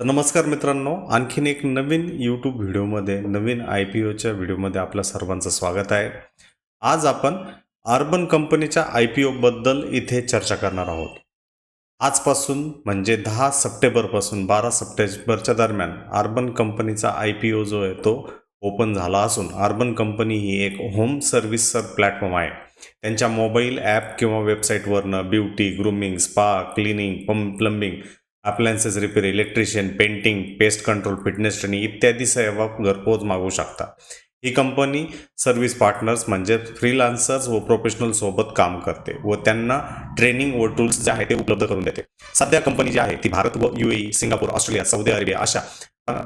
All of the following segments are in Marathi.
तर नमस्कार मित्रांनो आणखीन एक नवीन यूट्यूब व्हिडिओमध्ये नवीन आय पी ओच्या व्हिडिओमध्ये आपल्या सर्वांचं स्वागत आहे. आज आपण अर्बन कंपनीच्या आय पी ओबद्दल इथे चर्चा करणार आहोत. आजपासून म्हणजे दहा सप्टेंबरपासून बारा सप्टेंबरच्या दरम्यान अर्बन कंपनीचा आय पी ओ जो आहे तो ओपन झाला असून अर्बन कंपनी ही एक होम सर्व्हिस प्लॅटफॉर्म आहे. त्यांच्या मोबाईल ॲप किंवा वेबसाईटवरनं ब्युटी ग्रूमिंग स्पा क्लिनिंग पम plumbing appliances repair electrician painting pest control fitness training इत्यादी सेवा घरपोच मागवू शकता. ही कंपनी सर्व्हिस पार्टनर्स म्हणजे फ्रीलान्सर्स व प्रोफेशनल सोबत काम करते व त्यांना ट्रेनिंग व टूल्स जे आहे ते उपलब्ध करून देते. सध्या कंपनी जी आहे ती भारत व UAE Singapore Australia Saudi Arabia अशा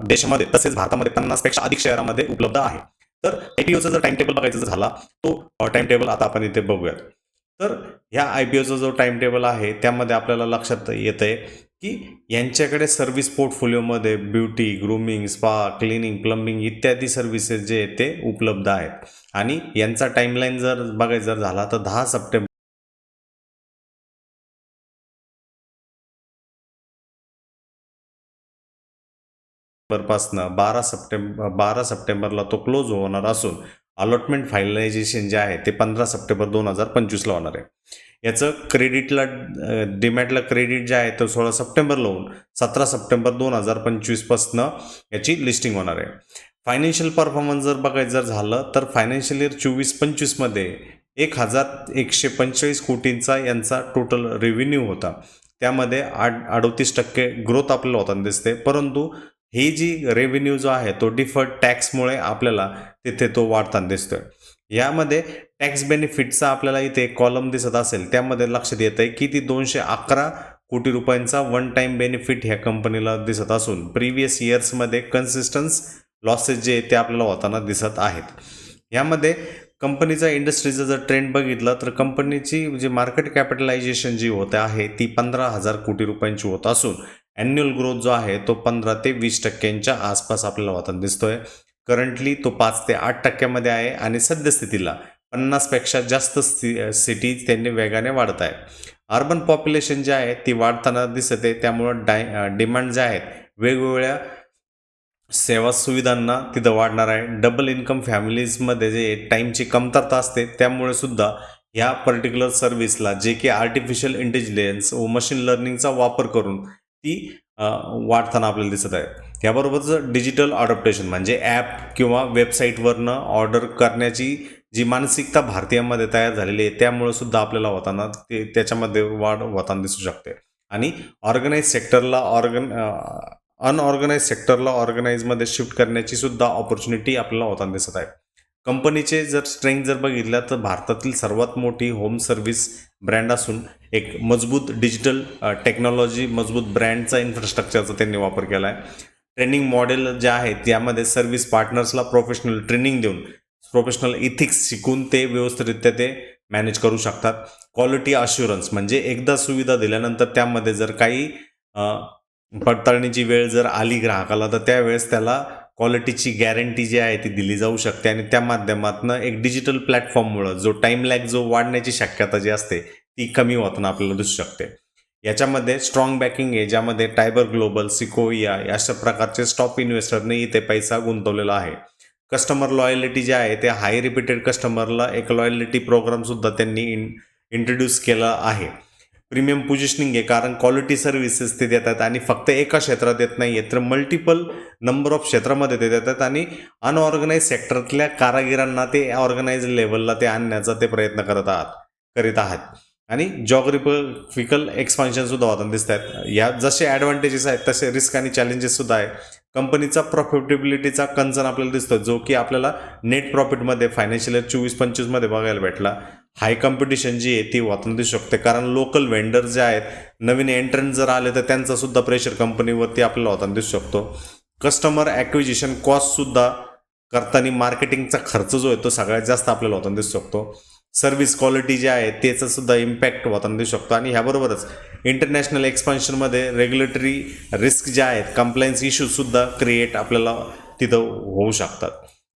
देशामध्ये तसेच भारतामध्ये पन्नासपेक्षा अधिक शहरामध्ये उपलब्ध आहे. तर आय पी ओचा जर टाइम टेबल बघायचा झाला तो टाइम टेबल आता आपण इथे बघूयात. तर ह्या आय पी ओचा जो टाइम टेबल आहे त्यामध्ये आपल्याला लक्षात येत आहे की यांच्याकडे सर्व्हिस पोर्टफोलिओमध्ये beauty grooming spa cleaning plumbing इत्यादी सर्व्हिसेस जे आहेत ते उपलब्ध आहेत. आणि यांचा टाईमलाईन जर बघायचं जर झाला तर दहा सप्टेंबर पासनं बारा सप्टेंबर बारा सप्टेंबरला तो क्लोज होणार असून अलॉटमेंट फायनलायझेशन जे आहे ते पंधरा सप्टेंबर दोन हजार पंचवीसला होणार आहे. याचं क्रेडिटला डिमॅटला क्रेडिट जे आहे तो सोळा सप्टेंबरला होऊन सतरा सप्टेंबर दोन हजार पंचवीसपासनं याची लिस्टिंग होणार आहे. फायनान्शियल परफॉर्मन्स जर बघायचं जर झालं तर फायनान्शियल इयर चोवीस पंचवीसमध्ये एक हजार एकशे पंचेचाळीस कोटींचा यांचा टोटल रेव्हेन्यू होता. त्यामध्ये आठ अडोतीस टक्के ग्रोथ आपल्याला होताना दिसते परंतु ही जी रेव्हेन्यू जो आहे तो डिफर्ड टॅक्समुळे आपल्याला तिथे तो वाढताना दिसतोय. यामध्ये टॅक्स बेनिफिटचा आपल्याला इथे कॉलम दिसत असेल त्यामध्ये लक्षात येत आहे की ती दोनशे अकरा कोटी रुपयांचा वन टाईम बेनिफिट ह्या कंपनीला दिसत असून प्रिव्हियस इयर्समध्ये कन्सिस्टन्स लॉसेस जे ते आपल्याला होताना दिसत आहेत. यामध्ये कंपनीचा इंडस्ट्रीचा जर ट्रेंड बघितलं तर कंपनीची जी मार्केट कॅपिटलायझेशन जी होत आहे ती पंधरा हजार कोटी रुपयांची होत असून ॲन्युअल ग्रोथ जो आहे तो पंधरा ते वीस टक्क्यांच्या आसपास आपल्याला होताना दिसतोय. करंटली तो पाच ते आठ टक्क्यामध्ये आहे आणि सद्यस्थितीला पन्नासपेक्षा जास्त सिटी त्यांनी वेगाने वाढत आहे. अर्बन पॉप्युलेशन जे आहे ती वाढताना दिसते त्यामुळं डाय डिमांड जे आहेत वेगवेगळ्या सेवा सुविधांना तिथं वाढणार आहे. डबल इन्कम फॅमिलीजमध्ये जे टाईमची कमतरता असते त्यामुळे सुद्धा ह्या पर्टिक्युलर सर्व्हिसला जे की आर्टिफिशियल इंटेलिजन्स व मशीन लर्निंगचा वापर करून ती वाढताना आपल्याला दिसत आहे याबरोबरच डिजिटल अडॉप्टेशन म्हणजे ॲप किंवा वेबसाईटवरनं ऑर्डर करण्याची जी मानसिकता भारतीयांमध्ये तयार झालेली आहे त्यामुळे सुद्धा आपल्याला होताना ते त्याच्यामध्ये वाढ होताना दिसू शकते. आणि ऑर्गनाईज सेक्टरला ऑर्गन अनऑर्गनाईज सेक्टरला ऑर्गनाईजमध्ये शिफ्ट करण्याची सुद्धा ऑपॉर्च्युनिटी आपल्याला होताना दिसत आहे. कंपनीचे जर स्ट्रेंथ जर बघितलं तर भारतातील सर्वात मोठी होम सर्व्हिस ब्रँड असून एक मजबूत डिजिटल टेक्नॉलॉजी मजबूत ब्रँडचा इन्फ्रास्ट्रक्चरचा त्यांनी वापर केला आहे ट्रेनिंग मॉडेल जे आहेत त्यामध्ये सर्व्हिस पार्टनर्सला प्रोफेशनल ट्रेनिंग देऊन प्रोफेशनल इथिक्स शिकून ते व्यवस्थितरित्या ते मॅनेज करू शकतात. क्वालिटी अश्युरन्स म्हणजे एकदा सुविधा दिल्यानंतर त्यामध्ये जर काही पडताळणीची वेळ जर आली ग्राहकाला तर त्यावेळेस त्याला क्वालिटीची गॅरंटी जी आहे ती दिली जाऊ शकते. आणि त्या माध्यमातून एक डिजिटल प्लॅटफॉर्ममुळं जो टाईम लॅग जो वाढण्याची शक्यता जी असते ती कमी होताना आपल्याला दिसू शकते. याच्यामध्ये स्ट्रॉंग बॅकिंग आहे ज्यामध्ये टायबर ग्लोबल सिकोया अशा प्रकारचे स्टॉप इन्व्हेस्टरने इथे पैसा गुंतवलेला आहे. कस्टमर लॉयलिटी जे आहे ते हाय रिपीटेड कस्टमरला एक लॉयलिटी प्रोग्रामसुद्धा त्यांनी इन इंट्रोड्यूस केला आहे. प्रीमियम पोझिशनिंग आहे कारण क्वालिटी सर्व्हिसेस ते देतात आणि फक्त एका क्षेत्रात देत नाही आहे तर मल्टिपल नंबर ऑफ क्षेत्रामध्ये ते देतात आणि अनऑर्गनाईज सेक्टरातल्या कारागिरांना ते ऑर्गनाईज लेवलला ते आणण्याचा ते प्रयत्न करत आहात करीत आहात. आणि जॉग्रिफिकल एक्सपान्शन सुद्धा होताना दिसत आहेत या जसे ॲडव्हान्टेजेस आहेत तसे रिस्क आणि चॅलेंजेस सुद्धा आहे. कंपनीचा प्रॉफिटेबिलिटीचा कन्सर्न आपल्याला दिसतो जो की आपल्याला नेट प्रॉफिटमध्ये फायनान्शियल इयर चोवीस पंचवीसमध्ये बघायला भेटला. हाय कॉम्पिटिशन जी आहे ती होताना दिसू शकते. कारण लोकल वेंडर जे आहेत नवीन एंट्रन्स जर आले तर त्यांचा सुद्धा प्रेशर कंपनीवरती आपल्याला होताना दिसू शकतो. कस्टमर ॲक्विजिशन कॉस्टसुद्धा करताना मार्केटिंगचा खर्च जो आहे तो सगळ्यात जास्त आपल्याला होताना दिसू शकतो. सर्व्हिस क्वालिटी जी आहे त्याचा सुद्धा इम्पॅक्ट होताना देऊ शकतो. आणि ह्याबरोबरच इंटरनॅशनल एक्सपान्शनमध्ये रेग्युलेटरी रिस्क ज्या आहेत कंप्लायन्स इश्यूजसुद्धा क्रिएट आपल्याला तिथं होऊ शकतात.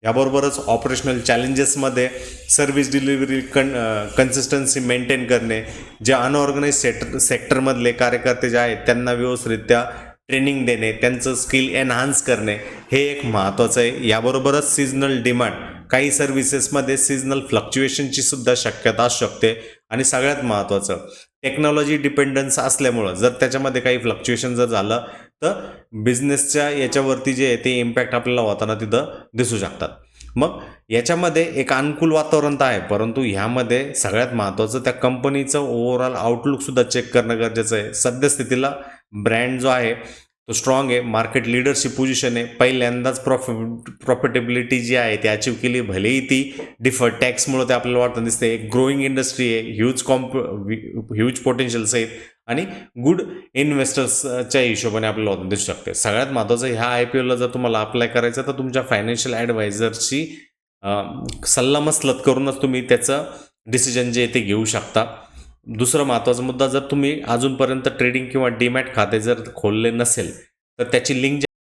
याबरोबरच ऑपरेशनल चॅलेंजेसमध्ये सर्व्हिस डिलिव्हरी कन कन्सिस्टन्सी मेंटेन करणे जे अनऑर्गनाईज सेक्टर सेक्टरमधले कार्यकर्ते जे आहेत त्यांना व्यवस्थितरित्या ट्रेनिंग देणे त्यांचं स्किल एनहान्स करणे हे एक महत्त्वाचं आहे. याबरोबरच सिजनल डिमांड काही सर्व्हिसेसमध्ये सिजनल फ्लक्च्युएशनची सुद्धा शक्यता असू शकते. आणि सगळ्यात महत्त्वाचं टेक्नॉलॉजी डिपेंडन्स असल्यामुळं जर त्याच्यामध्ये काही फ्लक्च्युएशन जर झालं तर बिझनेसच्या याच्यावरती जे आहे ते इम्पॅक्ट आपल्याला होताना तिथं दिसू शकतात. मग याच्यामध्ये एक अनुकूल वातावरण तर आहे परंतु ह्यामध्ये सगळ्यात महत्त्वाचं त्या कंपनीचं ओव्हरऑल आउटलुकसुद्धा चेक करणं गरजेचं आहे. सद्यस्थितीला ब्रँड जो आहे तो स्ट्रॉंग आहे मार्केट लिडरशिप पोझिशन आहे. पहिल्यांदाच प्रॉफि प्रॉफिटेबिलिटी जी आहे ती अचीव केली. भलेही ती डिफर टॅक्समुळं ते आपल्याला वाटतं दिसते एक ग्रोईंग इंडस्ट्री आहे ह्यूज कॉम्प ह्यूज पोटेन्शियल्स आहेत. आणि गुड इन्व्हेस्टर्सच्या हिशोबाने आपल्याला वाटून दिसू शकते सगळ्यात महत्त्वाचं ह्या आय पी ओला जर तुम्हाला अप्लाय करायचं तर तुमच्या फायनान्शियल ॲडवायझरची सल्लामसलत करूनच तुम्ही त्याचं डिसिजन जे आहे ते घेऊ शकता. दुसरा महत्त्वाचा मुद्दा जर तुम्ही अजूनपर्यंत ट्रेडिंग किंवा डीमॅट खाते जर खोलले नसेल तर त्याची लिंक